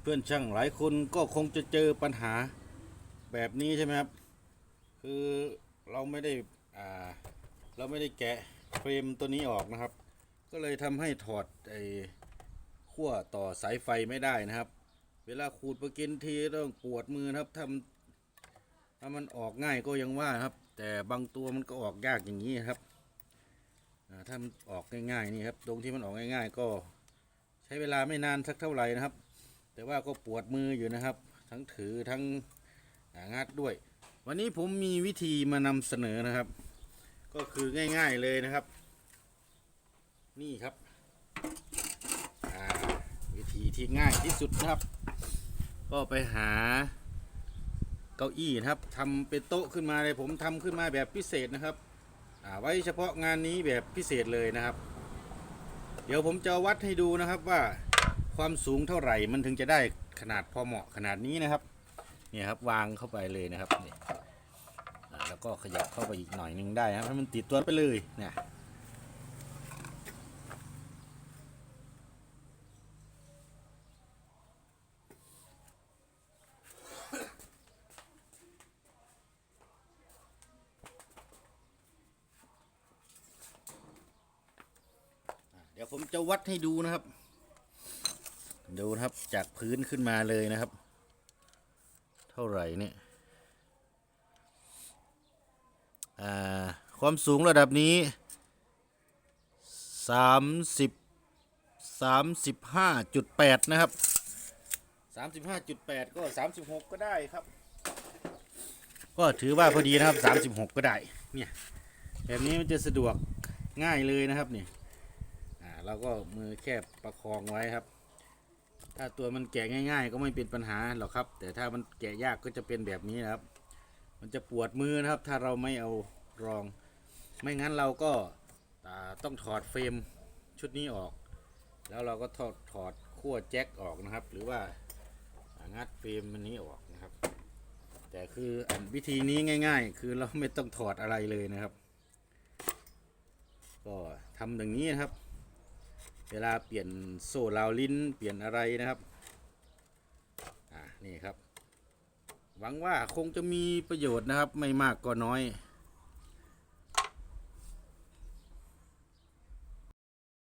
เพื่อนช่างหลายคนก็คงจะเจอปัญหาแบบนี้ใช่ไหมครับ คือเราไม่ได้อ่าเราไม่ได้แกะเฟรมตัวนี้ออกนะครับ ก็เลยทำให้ถอดไอ้ขั้วต่อสายไฟไม่ได้นะครับ เวลาขูดประกินทีต้องปวดมือนะครับทำถ้ามันออกง่ายก็ยังว่าครับ แต่บางตัวมันก็ออกยากอย่างนี้ครับถ้ามันออกง่ายๆนี่ครับตรงที่มันออกง่าย ๆ ก็ใช้เวลาไม่นานสักเท่าไหร่นะครับ แต่ว่าก็ปวดมืออยู่นะครับ ทั้งถือทั้งอ่างัดด้วย วันนี้ผมมีวิธีมานำเสนอนะครับ ก็คือง่าย ๆเลยนะครับ นี่ครับวิธีที่ง่ายที่สุดนะครับ ก็ไปหาเก้าอี้นะครับทำเป็นโต๊ะขึ้นมาเลยผมทำขึ้นมาแบบพิเศษนะครับอ่าไว้เฉพาะงานนี้แบบพิเศษเลยนะครับ เดี๋ยวผมจะวัดให้ดูนะครับว่า ความสูงเท่าไหร่มันถึงจะได้ขนาดพอเหมาะขนาดนี้นะครับเนี่ยครับวางเข้าไปเลยนะครับนี่แล้วก็ขยับเข้าไปอีกหน่อยหนึงได้ครับให้มันติดตัวไปเลยเนี่ยเดี๋ยวผมจะวัดให้ดูนะครับ ดูนะครับจากพื้นขึ้นมาเลยนะครับ เท่าไหร่เนี่ยอ่าความสูงระดับนี้สามสิบสามสิบห้าจุดแปดนะครับสามสิบห้าจุดแปดก็สามสิบหกก็ได้ครับ ก็ถือว่าพอดีนะครับสามสิบหกก็ได้ เนี่ย แบบนี้มันจะสะดวกง่ายเลยนะครับเนี่ยอ่าเราก็มือแคบประคองไว้ครับ ถ้าตัวมันแกะง่าย ๆ ก็ไม่เป็นปัญหาหรอกครับ แต่ถ้ามันแกะยากก็จะเป็นแบบนี้นะครับ มันจะปวดมือนะครับ ถ้าเราไม่เอารอง ไม่งั้นเราก็ต้องถอดเฟรมชุดนี้ออก แล้วเราก็ถอดถอดขั้วแจ็คออกนะครับ หรือว่าอ่างัดเฟรมมันนี้ออกนะครับ แต่คืออันวิธีนี้ง่าย ๆ คือเราไม่ต้องถอดอะไรเลยนะครับ ก็ทำอย่างนี้นะครับ เวลาเปลี่ยนโซ่ราวลิ้นเปลี่ยนอะไรนะครับอ่านี่ครับ หวังว่าคงจะมีประโยชน์นะครับ ไม่มากก็น้อย